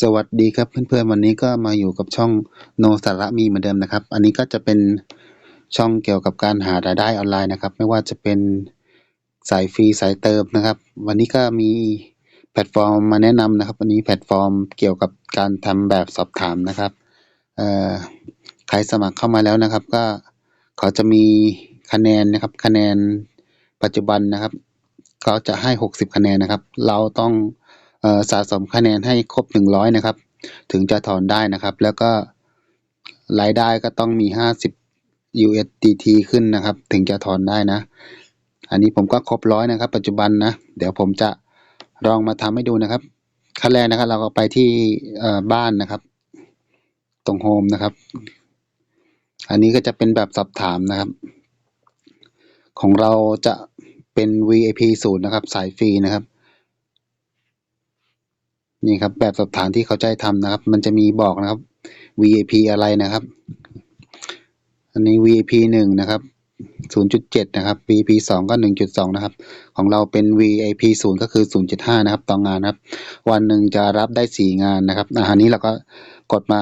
สวัสดีครับเพื่อนๆวันนี้ก็มาอยู่กับช่องโนสาระมีเหมือนเดิมนะครับ อันนี้ก็จะเป็นช่องเกี่ยวกับการหารายได้ออนไลน์นะครับ ไม่ว่าจะเป็นสายฟรีสายเติมนะครับ วันนี้ก็มีแพลตฟอร์มมาแนะนำนะครับ วันนี้แพลตฟอร์มเกี่ยวกับการทำแบบสอบถามนะครับเอ่อใครสมัครเข้ามาแล้วนะครับ ก็เขาจะมีคะแนนนะครับ คะแนนปัจจุบันนะครับเขาจะให้ 60 คะแนนนะครับ เราต้อง สะสมคะแนนให้ครบ100นะครับ ถึงจะถอนได้นะครับ แล้วก็รายได้ก็ต้องมี50 USDT ขึ้นนะครับ ถึงจะถอนได้นะ อันนี้ผมก็ครบร้อยนะครับ ปัจจุบันนะ เดี๋ยวผมจะลองมาทำให้ดูนะครับขั้นแรกนะครับ เราก็ไปที่บ้านนะครับ ตรงโฮมนะครับ อันนี้ก็จะเป็นแบบสอบถามนะครับ ของเราจะเป็น VIP ศูนย์นะครับ สายฟรีนะครับ นี่ครับ แบบสอบถามที่เขาจะให้ทำนะครับ มันจะมีบอกนะครับ VIP อะไรนะครับ อันนี้ VIP หนึ่งนะครับศูนย์จุดเจ็ดนะครับ VIP สองก็หนึ่งจุดสองนะครับ ของเราเป็น VIP ศูนย์ก็คือศูนย์จุดห้านะครับ ต่องานครับ วันหนึ่งจะรับได้สี่งานนะครับอาอันนี้เราก็กดมา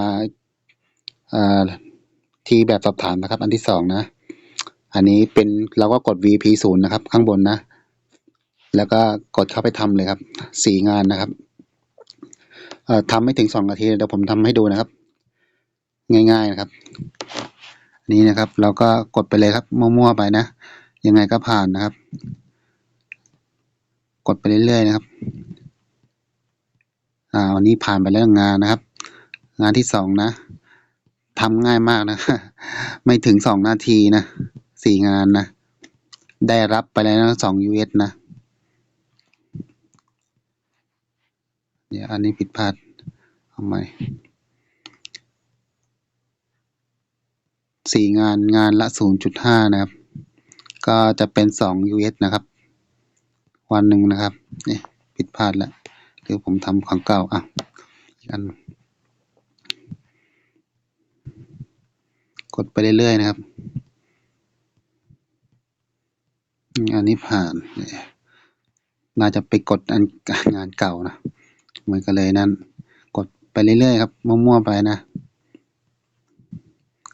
ที่แบบสอบถามนะครับ อันที่สองนะ อันนี้เป็นเราก็กด VIP ศูนย์นะครับ ข้างบนนะ แล้วก็กดเข้าไปทำเลยครับสี่งานนะครับ ทำไม่ถึงสองนาทีเดี๋ยวผมทำให้ดูนะครับ ง่าย ๆนะครับ นี่นะครับ เราก็กดไปเลยครับ มั่วๆไปนะ ยังไงก็ผ่านนะครับ กดไปเรื่อยๆนะครับ อ่าวันนี้ผ่านไปแล้วงานนะครับ งานที่สองนะทำง่ายมากนะ ไม่ถึงสองนาทีนะสี่งานนะ ได้รับไปแล้วสอง US นะ เดี๋ยวอันนี้ผิดพลาดเอาใหม่สี่งานงานละศูนย์จุดห้านะครับ ก็จะเป็นสอง US นะครับ วันหนึ่งนะครับนี่ผิดพลาดแล้วหรือผมทำของเก่าอะอัน กดไปเรื่อยๆนะครับ อันนี้ผ่านเนี่ยน่าจะไปกดอันงานเก่านะ มือนกันเลยนั่น กดไปเรื่อยๆครับ มั่วๆไปนะ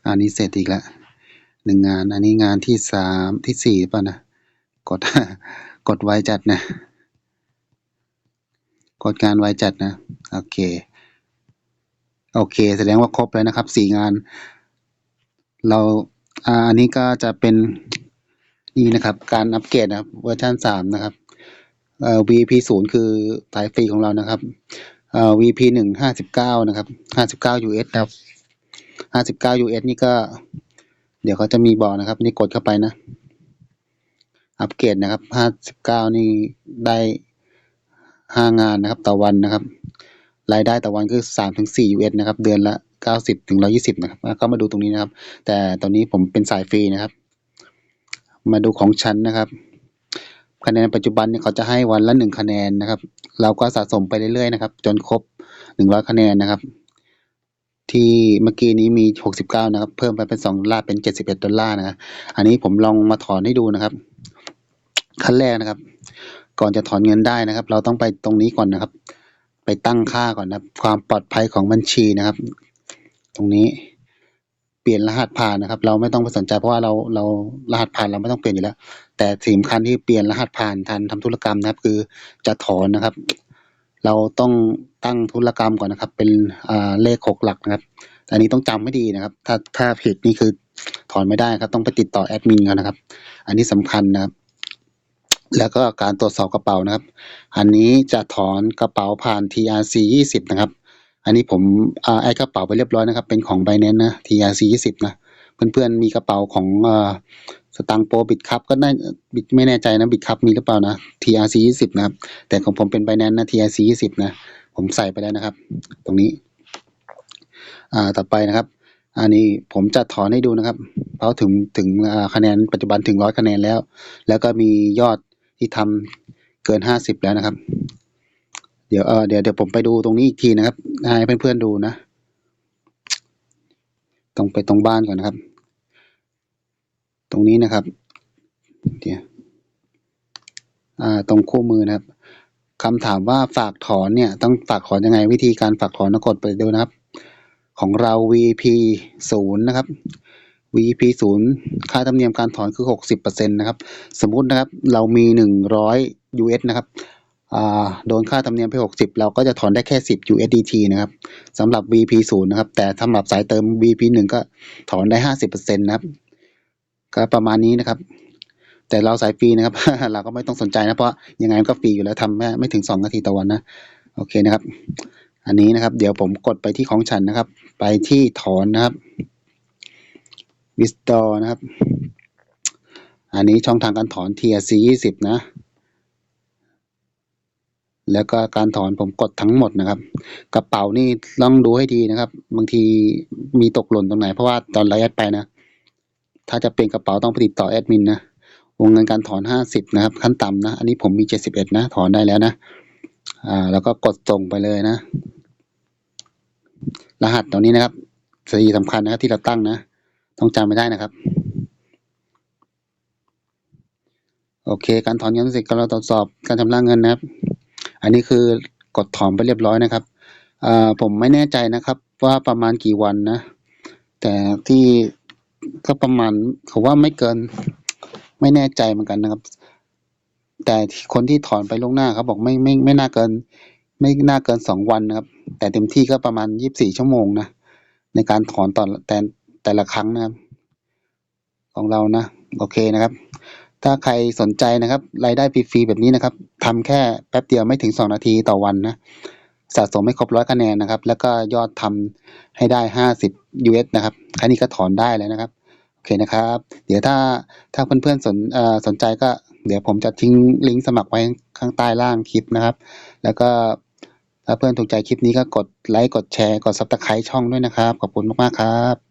อันนี้เสร็จอีกแล้วหนึ่งงาน อันนี้งานที่สามที่สี่ป่ะนะ กด กดไวจัดนะ กดงานไวจัดนะ โอเค โอเค แสดงว่าครบแล้วนะครับสี่งาน เราอ่าอันนี้ก็จะเป็นนี่นะครับ การอัปเกรดนะครับเวอร์ชันสามนะครับ อ่อ VP ศูนย์คือสายฟรีของเรานะครับเอ่อ VP หนึ่งห้าสิบเก้านะครับห้าสิบเก้า US ครับห้าสิบเก้า US นี่ก็ เดี๋ยวเขาจะมีบอกนะครับ นี่กดเข้าไปนะ อัปเกรดนะครับห้าสิบเก้านี่ได้ห้างานนะครับ ต่อวันนะครับ รายได้ต่อวันคือสามถึงสี่ US นะครับ เดือนละเก้าสิบถึงร้อยี่สิบนะครับก็มาดูตรงนี้นะครับ แต่ตอนนี้ผมเป็นสายฟรีนะครับ มาดูของฉันนะครับ คะแนนปัจจุบันเนี่ยเขาจะให้วันละหนึ่งคะแนนนะครับ เราก็สะสมไปเรื่อยๆนะครับ จนครบหนึ่งร้อยคะแนนนะครับ ที่เมื่อกี้นี้มีหกสิบเก้านะครับ เพิ่มไปเป็นสองดอลลาร์เป็นเจ็ดสิบเอ็ดดอลลาร์นะครับอันนี้ผมลองมาถอนให้ดูนะครับ ขั้นแรกนะครับ ก่อนจะถอนเงินได้นะครับ เราต้องไปตรงนี้ก่อนนะครับ ไปตั้งค่าก่อนนะครับ ความปลอดภัยของบัญชีนะครับ ตรงนี้ ปลี่ยนรหัสผ่านนะครับ เราไม่ต้องไปสนใจเพราะว่าเราเรารหัสผ่านเราไม่ต้องเปลี่ยนอยู่แล้ว แต่สิ่งสำคัญที่เปลี่ยนรหัสผ่านทันทำธุรกรรมนะครับ คือจะถอนนะครับ เราต้องตั้งธุรกรรมก่อนนะครับ เป็นเลขหกหลักนะครับอันนี้ต้องจำให้ดีนะครับ ถ้าถ้าผิดนี่คือถอนไม่ได้ครับ ต้องไปติดต่อแอดมินกันนะครับ อันนี้สำคัญนะครับ แล้วก็การตรวจสอบกระเป๋านะครับ อันนี้จะถอนกระเป๋าผ่าน TRC 20 นะครับ อันนี้ผมอ่าแอดกระเป๋าไปเรียบร้อยนะครับ เป็นของ Binance นะ TRC 20นะ เพื่อนๆมีกระเป๋าของอสตังโปรบิดคัพก็ได้บิดไม่แน่ใจนะบิดคัพมีหรือเปล่านะ TRC 20นะครับ แต่ของผมเป็น Binance นะ TRC 20นะ ผมใส่ไปแล้วนะครับ ตรงนี้ อ่าต่อไปนะครับ อันนี้ผมจะถอนให้ดูนะครับเพราะถึงถึงคะแนนปัจจุบันถึงร้อยคะแนนแล้ว แล้วก็มียอดที่ทำเกินห้าสิบแล้วนะครับ เดี๋ยวเออเดี๋ยวเดี๋ยวผมไปดูตรงนี้อีกทีนะครับให้เพื่อนๆดูนะต้องไปตรงบ้านก่อนนะครับ ตรงนี้นะครับ เดี๋ยวอ่าตรงคู่มือนะครับคำถามว่าฝากถอนเนี่ย ต้องฝากถอนยังไงวิธีการฝากถอนต้องกดไปดูนะครับ ของเรา VP ศูนย์นะครับ VP ศูนย์ค่าธรรมเนียมการถอนคือหกสิบเปอร์เซ็นต์นะครับ สมมุตินะครับ เรามีหนึ่งร้อย US นะครับ โดนค่าธรรมเนียมไปหกสิบเราก็จะถอนได้แค่สิบ USDT นะครับสำหรับ VP ศูนย์นะครับ แต่สำหรับสายเติม VP หนึ่งก็ถอนได้ห้าสิบเปอร์เซ็นต์นะครับ ก็ประมาณนี้นะครับ แต่เราสายฟรีนะครับ เราก็ไม่ต้องสนใจนะ เพราะยังไงมันก็ฟรีอยู่แล้วทำแค่ไม่ถึงสองนาทีต่อวันนะ โอเคนะครับ อันนี้นะครับ เดี๋ยวผมกดไปที่ของฉันนะครับ ไปที่ถอนนะครับ withdraw นะครับ อันนี้ช่องทางการถอน TRC ยี่สิบนะ แล้วก็การถอนผมกดทั้งหมดนะครับ กระเป๋านี่ต้องดูให้ดีนะครับ บางทีมีตกหล่นตรงไหน เพราะว่าตอนไลฟ์แอดไปนะ ถ้าจะเป็นกระเป๋าต้องไปติดต่อแอดมินนะวงเงินการถอนห้าสิบนะครับ ขั้นต่ำนะ อันนี้ผมมีเจ็ดสิบเอ็ดนะ ถอนได้แล้วนะ อ่า แล้วก็กดส่งไปเลยนะ รหัสตัวนี้นะครับสีสำคัญนะครับที่เราตั้งนะ ต้องจำไม่ได้นะครับ โอเค การถอนเงินเสร็จก็เราตรวจสอบการชำระเงินนะครับ อันนี้คือกดถอนไปเรียบร้อยนะครับอ่าผมไม่แน่ใจนะครับว่าประมาณกี่วันนะ แต่ที่ก็ประมาณเขาว่าไม่เกิน ไม่แน่ใจเหมือนกันนะครับ แต่คนที่ถอนไปล่วงหน้าเขาบอกไม่ไม่ไม่น่าเกิน ไม่น่าเกินสองวันนะครับ แต่เต็มที่ก็ประมาณยี่สิบสี่ชั่วโมงนะในการถอนตอนแต่แต่ละครั้งนะครับ ของเรานะ โอเคนะครับ ถ้าใครสนใจนะครับ รายได้ฟรีๆแบบนี้นะครับทำแค่แป๊บเดียวไม่ถึงสองนาทีต่อวันนะ สะสมให้ครบร้อยคะแนนนะครับ แล้วก็ยอดทำให้ได้ห้าสิบ US นะครับแค่นี้ก็ถอนได้เลยนะครับ โอเคนะครับ เดี๋ยวถ้าถ้าเพื่อนๆสนสนใจก็เดี๋ยวผมจะทิ้งลิงก์สมัครไว้ข้างใต้ล่างคลิปนะครับ แล้วก็ถ้าเพื่อนถูกใจคลิปนี้ก็กดไลค์ กดแชร์ กดซับสไครต์ช่องด้วยนะครับ ขอบคุณมาก ๆ ครับ